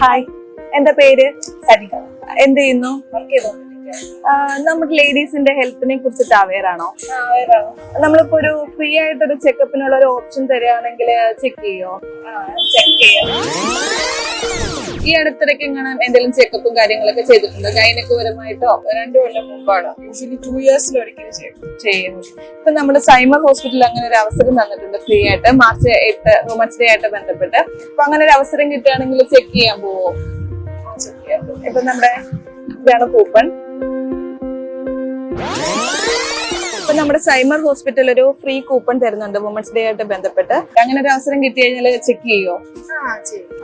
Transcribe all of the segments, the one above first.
Hi എന്റെ പേര്? സരിക എന്ത് ചെയ്യുന്നു? നമുക്ക് നമ്മുടെ ലേഡീസിന്റെ ഹെൽത്തിനെ കുറിച്ചിട്ട് അവയർ ആണോ നമ്മളിപ്പോ ഒരു ഫ്രീ ആയിട്ടൊരു ചെക്കപ്പിനുള്ള ഒരു ഓപ്ഷൻ തരികയാണെങ്കിൽ ചെക്ക് ചെയ്യോ? ചെക്ക് ചെയ്യാം. ഈ അടുത്തിടയ്ക്ക് ഇങ്ങനെ എന്തെങ്കിലും ചെക്കപ്പും കാര്യങ്ങളൊക്കെ ചെയ്തിട്ടുണ്ടോ? ഗൈനകപരമായിട്ടോ? രണ്ടു കൊല്ലം മുമ്പാണ്? യൂഷ്വലി ടു ഇയേഴ്സിൽ ഒരിക്കലും ചെയ്യും. ചെയ്യും. ഇപ്പൊ നമ്മുടെ സൈമർ ഹോസ്പിറ്റലിൽ അങ്ങനെ ഒരു അവസരം തന്നിട്ടുണ്ട് ഫ്രീ ആയിട്ട്. മാർച്ച് എട്ട് വുമൻസ് ഡേ ആയിട്ട് ബന്ധപ്പെട്ട്. അപ്പൊ അങ്ങനെ ഒരു അവസരം കിട്ടുകയാണെങ്കിൽ ചെക്ക് ചെയ്യാൻ പോവോ? ചെക്ക് ചെയ്യാൻ പോകും ഇപ്പൊ നമ്മുടെ ഇതാണ് കൂപ്പൺ ഇപ്പൊ നമ്മുടെ സൈമർ ഹോസ്പിറ്റൽ ഒരു ഫ്രീ കൂപ്പൺ തരുന്നുണ്ട് വുമൻസ് ഡേ ആയിട്ട് ബന്ധപ്പെട്ട്. അങ്ങനെ ഒരു അവസരം കിട്ടി കഴിഞ്ഞാൽ ചെക്ക് ചെയ്യോ?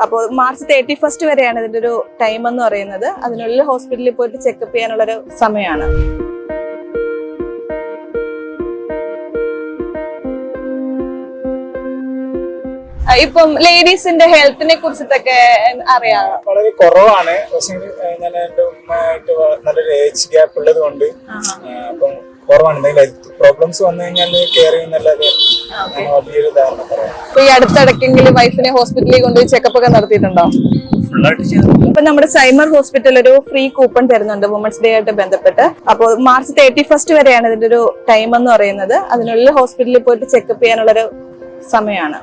അപ്പോൾ മാർച്ച് തേർട്ടി ഫസ്റ്റ് വരെയാണ് ഇതിന്റെ ഒരു ടൈം എന്ന് പറയുന്നത്. അതിനുള്ളിൽ ഹോസ്പിറ്റലിൽ പോയിട്ട് ചെക്കപ്പ് ചെയ്യാനുള്ള ഒരു സമയമാണ് ഇപ്പം ലേഡീസിന്റെ ഹെൽത്തിനെ കുറിച്ചിട്ടൊക്കെ അറിയാം. വളരെ കുറവാണ്. പക്ഷെ ഞാൻ എന്റെ ഉമ്മയായിട്ട് നല്ലൊരു ഏജ് ഗ്യാപ്പ് ഉള്ളത് കൊണ്ട് അപ്പം കുറവാണ്. എന്തെങ്കിലും ഹെൽത്ത് പ്രോബ്ലംസ് വന്നു കഴിഞ്ഞാൽ കെയർ ചെയ്യുന്നല്ലാതെ വലിയൊരു ധാരണ പറയാം. ഇപ്പൊ ഈ അടുത്തിടയ്ക്കെങ്കിലും വൈഫിനെ ഹോസ്പിറ്റലിൽ കൊണ്ടുപോയി ചെക്കപ്പ് ഒക്കെ നടത്തിയിട്ടുണ്ടോ? ഇപ്പൊ നമ്മുടെ സൈമർ ഹോസ്പിറ്റൽ ഒരു ഫ്രീ കൂപ്പൺ തരുന്നുണ്ട് വുമൻസ് ഡേ ആയിട്ട് ബന്ധപ്പെട്ട്. അപ്പോൾ മാർച്ച് തേർട്ടി ഫസ്റ്റ് വരെയാണ് ഇതിന്റെ ഒരു ടൈം എന്ന് പറയുന്നത്. അതിനുള്ളിൽ ഹോസ്പിറ്റലിൽ പോയിട്ട് ചെക്കപ്പ് ചെയ്യാനുള്ള ഒരു സമയമാണ്.